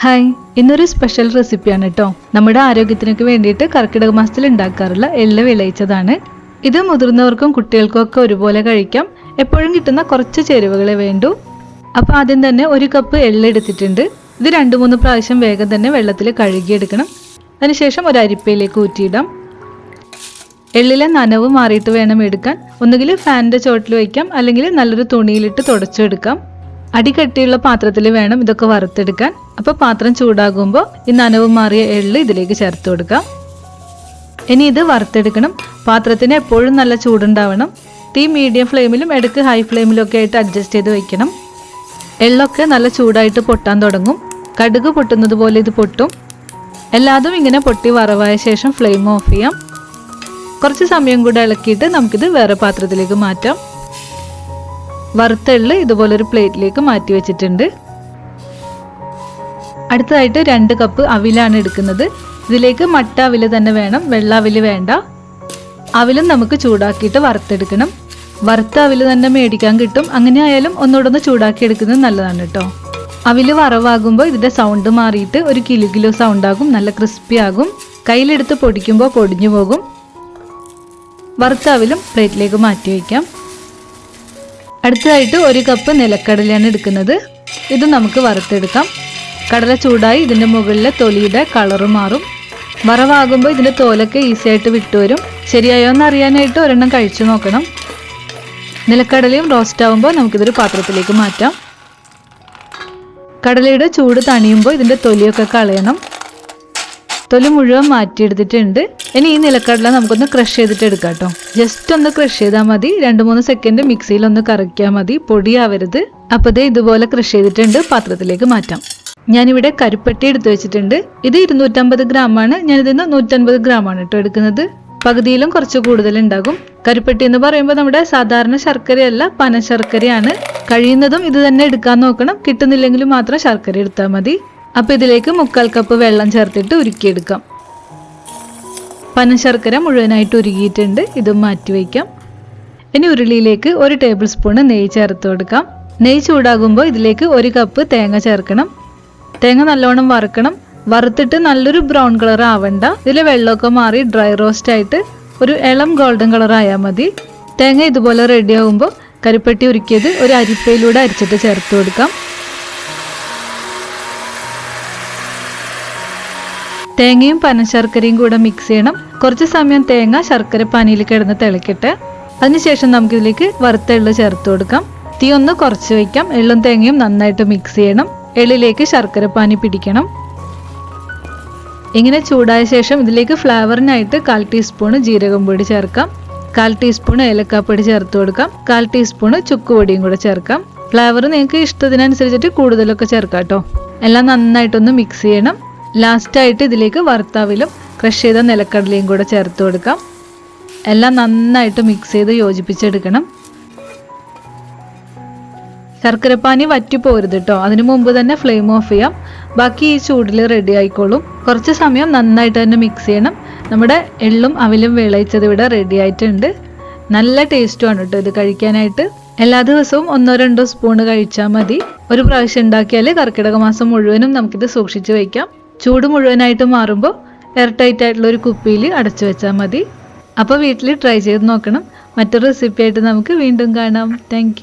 Hi ഇന്നൊരു special റെസിപ്പിയാണ് കേട്ടോ നമ്മുടെ ആരോഗ്യത്തിനൊക്കെ വേണ്ടിയിട്ട് കർക്കിടക മാസത്തിൽ ഉണ്ടാക്കാറുള്ള എല്ല വിളയിച്ചതാണ്. ഇത് മുതിർന്നവർക്കും കുട്ടികൾക്കും ഒക്കെ ഒരുപോലെ കഴിക്കാം. എപ്പോഴും കിട്ടുന്ന കുറച്ച് ചേരുവകളെ വേണ്ടു. അപ്പോൾ ആദ്യം തന്നെ ഒരു കപ്പ് എള്ള എടുത്തിട്ടുണ്ട്. ഇത് രണ്ട് മൂന്ന് പ്രാവശ്യം വേഗം തന്നെ വെള്ളത്തിൽ കഴുകിയെടുക്കണം. അതിനുശേഷം ഒരു അരിപ്പയിലേക്ക് ഊറ്റിയിടാം. എള്ളിലെ നനവ് മാറിയിട്ട് വേണം എടുക്കാൻ. ഒന്നുകിൽ ഫാനിന്റെ ചോട്ടിൽ വയ്ക്കാം അല്ലെങ്കിൽ നല്ലൊരു തുണിയിലിട്ട് തുടച്ചെടുക്കാം. അടി കട്ടിയുള്ള പാത്രത്തിൽ വേണം ഇതൊക്കെ വറുത്തെടുക്കാൻ. അപ്പോൾ പാത്രം ചൂടാകുമ്പോൾ ഈ നനവ് മാറിയ എള്ള് ഇതിലേക്ക് ചേർത്ത് കൊടുക്കാം. ഇനി ഇത് വറുത്തെടുക്കണം. പാത്രത്തിന് എപ്പോഴും നല്ല ചൂടുണ്ടാവണം. തീ മീഡിയം ഫ്ലെയിമിലും ഇടയ്ക്ക് ഹൈ ഫ്ലെയിമിലും ഒക്കെ ആയിട്ട് അഡ്ജസ്റ്റ് ചെയ്ത് വെക്കണം. എള്ളൊക്കെ നല്ല ചൂടായിട്ട് പൊട്ടാൻ തുടങ്ങും. കടുക് പൊട്ടുന്നത് പോലെ ഇത് പൊട്ടും. എല്ലാതും ഇങ്ങനെ പൊട്ടി വറവായ ശേഷം ഫ്ലെയിം ഓഫ് ചെയ്യാം. കുറച്ച് സമയം കൂടെ ഇളക്കിയിട്ട് നമുക്കിത് വേറെ പാത്രത്തിലേക്ക് മാറ്റാം. വറുത്ത എള്ള് ഇതുപോലൊരു പ്ലേറ്റിലേക്ക് മാറ്റി വെച്ചിട്ടുണ്ട്. അടുത്തതായിട്ട് രണ്ട് കപ്പ് അവിലാണ് എടുക്കുന്നത്. ഇതിലേക്ക് മട്ട അവിൽ തന്നെ വേണം വെള്ള അവിൽ വേണ്ട. അവിലും നമുക്ക് ചൂടാക്കിയിട്ട് വറുത്തെടുക്കണം. വറുത്ത അവിൽ തന്നെ മേടിക്കാൻ കിട്ടും. അങ്ങനെ ആയാലും ഒന്നുകൂടെ ഒന്ന് ചൂടാക്കി എടുക്കുന്നത് നല്ലതാണ് കേട്ടോ. അവിൽ വറവാകുമ്പോൾ ഇതിന്റെ സൗണ്ട് മാറിയിട്ട് ഒരു കിലു കിലോ സൗണ്ട് ആകും നല്ല ക്രിസ്പി ആകും. കയ്യിലെടുത്ത് പൊടിക്കുമ്പോൾ പൊടിഞ്ഞു പോകും. വറുത്ത അവിലും പ്ലേറ്റിലേക്ക് മാറ്റി വയ്ക്കാം. അടുത്തതായിട്ട് ഒരു കപ്പ് നിലക്കടലയാണ് എടുക്കുന്നത്. ഇത് നമുക്ക് വറുത്തെടുക്കാം. കടല ചൂടായി ഇതിന്റെ മുകളിലെ തൊലിയുടെ കളറ് മാറും. വറവാകുമ്പോൾ ഇതിന്റെ തോലൊക്കെ ഈസി ആയിട്ട് വിട്ടുവരും ശരിയായോ എന്ന് അറിയാനായിട്ട് ഒരെണ്ണം കഴിച്ചു നോക്കണം. നിലക്കടലയും റോസ്റ്റ് ആകുമ്പോൾ നമുക്കിതൊരു പാത്രത്തിലേക്ക് മാറ്റാം. കടലയുടെ ചൂട് തണിയുമ്പോൾ ഇതിന്റെ തൊലിയൊക്കെ കളയണം. തൊലി മുഴുവൻ മാറ്റിയെടുത്തിട്ടുണ്ട്. ഇനി ഈ നിലക്കടല നമുക്കൊന്ന് ക്രഷ് ചെയ്തിട്ട് എടുക്കാം കേട്ടോ ജസ്റ്റ് ഒന്ന് ക്രഷ് ചെയ്താൽ മതി. രണ്ട് മൂന്ന് സെക്കൻഡ് മിക്സിയിൽ ഒന്ന് കറക്കിയാൽ മതി. പൊടിയാവരുത്. അപ്പോൾ ഇത് ഇതുപോലെ ക്രഷ് ചെയ്തിട്ടുണ്ട്. പാത്രത്തിലേക്ക് മാറ്റാം. ഞാനിവിടെ കരുപ്പട്ടി എടുത്തു വെച്ചിട്ടുണ്ട്. ഇത് ഇരുന്നൂറ്റമ്പത് ഗ്രാമാണ്. ഞാനിതിന്ന് നൂറ്റൻപത് ഗ്രാമാണ് കേട്ടോ എടുക്കുന്നത്. പകുതിയിലും കുറച്ച് കൂടുതൽ ഉണ്ടാകും. കരിപ്പെട്ടി എന്ന് പറയുമ്പോൾ നമ്മുടെ സാധാരണ ശർക്കരയല്ല പനശർക്കരയാണ്. കഴിയുന്നതും ഇത് തന്നെ എടുക്കാൻ നോക്കണം. കിട്ടുന്നില്ലെങ്കിൽ മാത്രം ശർക്കര എടുത്താൽ മതി. അപ്പോൾ ഇതിലേക്ക് മുക്കാൽ കപ്പ് വെള്ളം ചേർത്തിട്ട് ഉരുക്കിയെടുക്കാം. പനശർക്കര മുഴുവനായിട്ട് ഉരുകിയിട്ടുണ്ട് ഇതും മാറ്റി വയ്ക്കാം. ഇനി ഉരുളിയിലേക്ക് ഒരു ടേബിൾ സ്പൂണ് നെയ്യ് ചേർത്ത് കൊടുക്കാം. നെയ്യ് ചൂടാകുമ്പോൾ ഇതിലേക്ക് ഒരു കപ്പ് തേങ്ങ ചേർക്കണം. തേങ്ങ നല്ലോണം വറുക്കണം. വറുത്തിട്ട് നല്ലൊരു ബ്രൗൺ കളർ ആവണ്ട. ഇതിലെ വെള്ളമൊക്കെ മാറി ഡ്രൈ റോസ്റ്റ് ആയിട്ട് ഒരു ഇളം ഗോൾഡൻ കളർ ആയാൽ മതി. തേങ്ങ ഇതുപോലെ റെഡി ആകുമ്പോൾ കരിപ്പെട്ടി ഉരുക്കിയത് ഒരു അരിപ്പയിലൂടെ അരിച്ചിട്ട് ചേർത്ത് കൊടുക്കാം. തേങ്ങയും പനശർക്കരയും കൂടെ മിക്സ് ചെയ്യണം. കുറച്ച് സമയം തേങ്ങ ശർക്കര പനിയിൽ കിടന്ന് തിളക്കട്ടെ അതിനുശേഷം നമുക്കിതിലേക്ക് വറുത്ത എള്ള് ചേർത്ത് കൊടുക്കാം. തീ ഒന്ന് കുറച്ച് വയ്ക്കാം എള്ളും തേങ്ങയും നന്നായിട്ട് മിക്സ് ചെയ്യണം. എള്ളിലേക്ക് ശർക്കര പാനി പിടിക്കണം. ഇങ്ങനെ ചൂടായ ശേഷം ഇതിലേക്ക് ഫ്ലേവറിനായിട്ട് കാൽ ടീസ്പൂണ് ജീരകം പൊടി ചേർക്കാം. കാൽ ടീസ്പൂൺ ഏലക്കാപ്പൊടി ചേർത്ത് കൊടുക്കാം. കാൽ ടീസ്പൂണ് ചുക്കുപൊടിയും കൂടെ ചേർക്കാം. ഫ്ലേവർ നിങ്ങൾക്ക് ഇഷ്ടത്തിനനുസരിച്ചിട്ട് കൂടുതലൊക്കെ ചേർക്കാം കേട്ടോ. എല്ലാം നന്നായിട്ടൊന്ന് മിക്സ് ചെയ്യണം. ലാസ്റ്റായിട്ട് ഇതിലേക്ക് വറുത്താവിലും ക്രഷ് ചെയ്ത നിലക്കടലയും കൂടെ ചേർത്ത് കൊടുക്കാം. എല്ലാം നന്നായിട്ട് മിക്സ് ചെയ്ത് യോജിപ്പിച്ചെടുക്കണം. ശർക്കരപ്പാനി വറ്റി പോരുത് കേട്ടോ അതിനു മുമ്പ് തന്നെ ഫ്ലെയിം ഓഫ് ചെയ്യാം. ബാക്കി ഈ ചൂടിൽ റെഡി ആയിക്കോളും. കുറച്ച് സമയം നന്നായിട്ട് തന്നെ മിക്സ് ചെയ്യണം. നമ്മുടെ എള്ളും അവിലും വിളയിച്ചത് ഇവിടെ റെഡി ആയിട്ടുണ്ട്. നല്ല ടേസ്റ്റുമാണ് കേട്ടോ ഇത് കഴിക്കാനായിട്ട്. എല്ലാ ദിവസവും ഒന്നോ രണ്ടോ സ്പൂണ് കഴിച്ചാൽ മതി. ഒരു പ്രാവശ്യം ഉണ്ടാക്കിയാൽ കർക്കിടക മാസം മുഴുവനും നമുക്കിത് സൂക്ഷിച്ചു വയ്ക്കാം ചൂട് മുഴുവനായിട്ട് മാറുമ്പോൾ എയർ ടൈറ്റ് ആയിട്ടുള്ള ഒരു കുപ്പിയിൽ അടച്ചു വെച്ചാൽ മതി. അപ്പോൾ വീട്ടിൽ ട്രൈ ചെയ്ത് നോക്കണം. മറ്റൊരു റെസിപ്പി ആയിട്ട് നമുക്ക് വീണ്ടും കാണാം. താങ്ക്